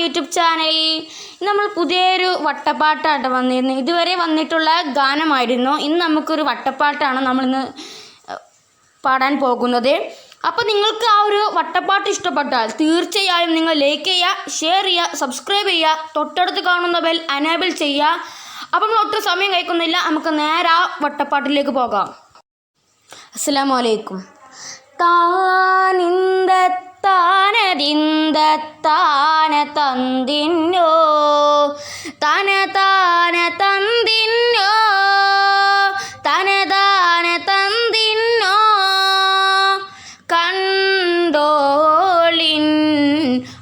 YouTube channel നമ്മൾ പുതിയൊരു വട്ടപ്പാട്ടാണ് വന്നിരുന്നത് ഇതുവരെ വന്നിട്ടുള്ള ഗാനമായിരുന്നു. ഇന്ന് നമുക്കൊരു വട്ടപ്പാട്ടാണ് നമ്മളിന്ന് പാടാൻ പോകുന്നത്. അപ്പോൾ നിങ്ങൾക്ക് ആ ഒരു വട്ടപ്പാട്ട് ഇഷ്ടപ്പെട്ടാൽ തീർച്ചയായും നിങ്ങൾ ലൈക്ക് ചെയ്യുക ഷെയർ ചെയ്യുക സബ്സ്ക്രൈബ് ചെയ്യുക തൊട്ടടുത്ത് കാണുന്ന ബെൽ അനേബിൾ ചെയ്യുക. അപ്പം നമ്മൾ ഒട്ടും സമയം കഴിക്കുന്നില്ല നമുക്ക് നേരെ ആ വട്ടപ്പാട്ടിലേക്ക് പോകാം. അസ്സാം വലൈക്കും താനിന്ദ താനതിന്ദ താന തന്തിന്നോ? തന താന തന്തിന്നോ? തന താന തന്തിന്നോ? കണ്ടോളിൻ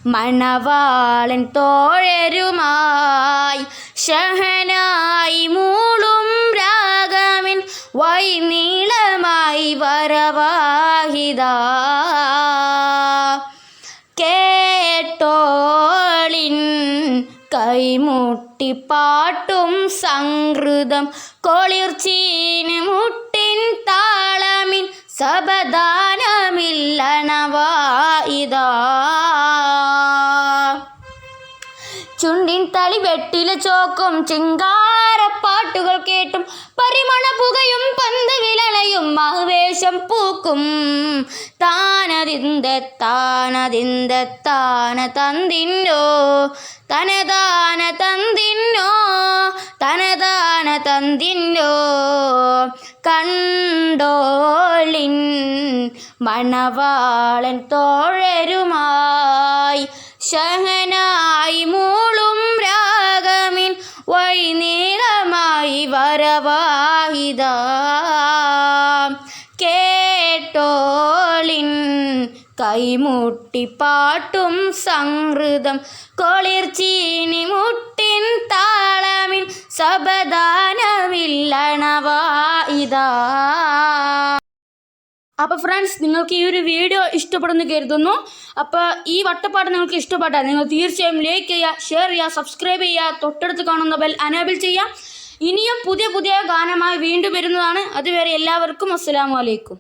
മണവാളൻ തോഴരുമായി ഷഹനായി മൂളും രാഗമിൻ വൈനീളമായി വരവാഹിത. കൈമുട്ടിപ്പാട്ടും സംഹൃതം കൊളിർച്ചീന് മുട്ടിൻ താളമിൻ സബദാനമില്ലണവായിതാ ചുണ്ടിൻ തളി വെട്ടിലെ ചോക്കും ചിങ്കാരപ്പാട്ടുകൾ കേട്ടും. പരിമണ പുകയും ആവേശം പൂക്കും. താനതിന്ത താനതിന്ത താന തന്തിന്നോ? തനതാന തന്തിന്നോ? തനതാന തന്തിന്നോ? കണ്ടോളിൻ മണവാളൻ തോഴരുമായി ശഹനായി മൂളും രാഗമിൻ വൈനീളമായി വരവാഹിത. കൈമുട്ടിപ്പാട്ടും സംഹൃതം കൊളിർച്ചീനി മുട്ടിൻ താളമിൻ സബദാനമില്ലണവായിതാ അപ്പോൾ ഫ്രണ്ട്സ് നിങ്ങൾക്ക് ഈ ഒരു വീഡിയോ ഇഷ്ടപ്പെടുന്നു കരുതുന്നു. അപ്പോൾ ഈ വട്ടപ്പാട്ട് നിങ്ങൾക്ക് ഇഷ്ടപ്പെട്ടാൽ നിങ്ങൾ തീർച്ചയായും ലൈക്ക് ചെയ്യുക ഷെയർ ചെയ്യുക സബ്സ്ക്രൈബ് ചെയ്യുക തൊട്ടടുത്ത് കാണുന്ന ബെൽ അനേബിൾ ചെയ്യുക. ഇനിയും പുതിയ പുതിയ ഗാനമായി വീണ്ടും വരുന്നതാണ്. അതുവരെ എല്ലാവർക്കും അസ്സലാമു അലൈക്കും.